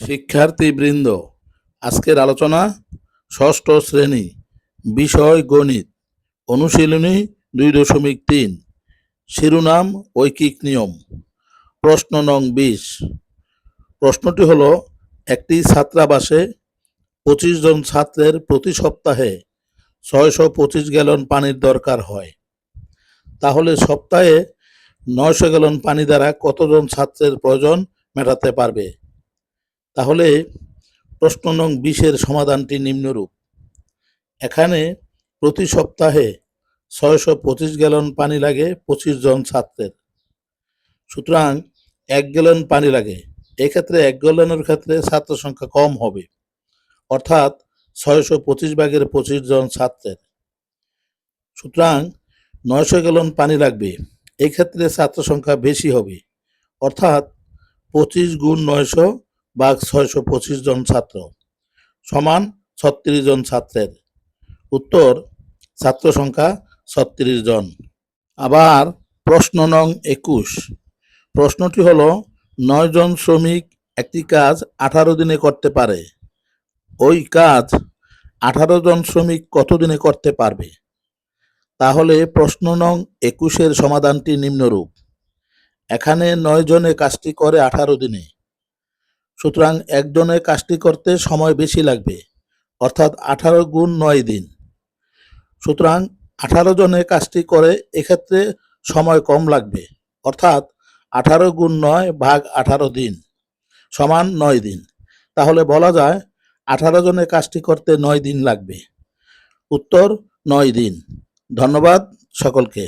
শিক্ষার্থীবৃন্দ, আজকের আলোচনা ষষ্ঠ শ্রেণি, বিষয় গণিত, অনুশীলনী দুই দশমিক তিন, শিরোনাম, ঐকিক নিয়ম, প্রশ্ন নং বিশ। প্রশ্নটি হল, একটি ছাত্রাবাসে পঁচিশ জন ছাত্রের প্রতি সপ্তাহে ছয়শো পঁচিশ গ্যালন পানির দরকার হয়। তাহলে সপ্তাহে নয়শো গ্যালন পানি দ্বারা কতজন ছাত্রের প্রয়োজন মেটাতে পারবে? তাহলে প্রশ্ন নং বিশের সমাধানটি নিম্নরূপ। এখানে প্রতি সপ্তাহে ছয়শো পঁচিশ গ্যালন পানি লাগে, পঁচিশ জন ছাত্রের। সুতরাং এক গ্যালন পানি লাগে। এক্ষেত্রে এক গ্যালনের ক্ষেত্রে ছাত্র সংখ্যা কম হবে। অর্থাৎ ছয়শো পঁচিশ ভাগের পঁচিশ জন ছাত্রের। সুতরাং নয়শো গ্যালন পানি লাগবে। এক্ষেত্রে ছাত্র সংখ্যা বেশি হবে। অর্থাৎ পঁচিশ গুণ নয়শো ভাগ ছয়শো পঁচিশ জন ছাত্র সমান ছত্রিশ জন ছাত্রের। উত্তর, ছাত্র সংখ্যা ছত্রিশ জন। আবার প্রশ্ন নং একুশ। প্রশ্নটি হল, নয় জন শ্রমিক একটি কাজ আঠারো দিনে করতে পারে। ওই কাজ আঠারো জন শ্রমিক কত দিনে করতে পারবে? তাহলে প্রশ্ন নং একুশের সমাধানটি নিম্নরূপ। এখানে নয় জনে কাজটি করে আঠারো দিনে। সুতরাং একজনের কাজটি করতে সময় বেশি লাগবে, অর্থাৎ আঠারো গুণ নয় দিন। সুতরাং আঠারো জনের কাজটি করে এক্ষেত্রে সময় কম লাগবে, অর্থাৎ আঠারো গুণ নয় ভাগ আঠারো দিন সমান নয় দিন। তাহলে বলা যায় আঠারো জনের কাজটি করতে নয় দিন লাগবে। উত্তর নয় দিন। ধন্যবাদ সকলকে।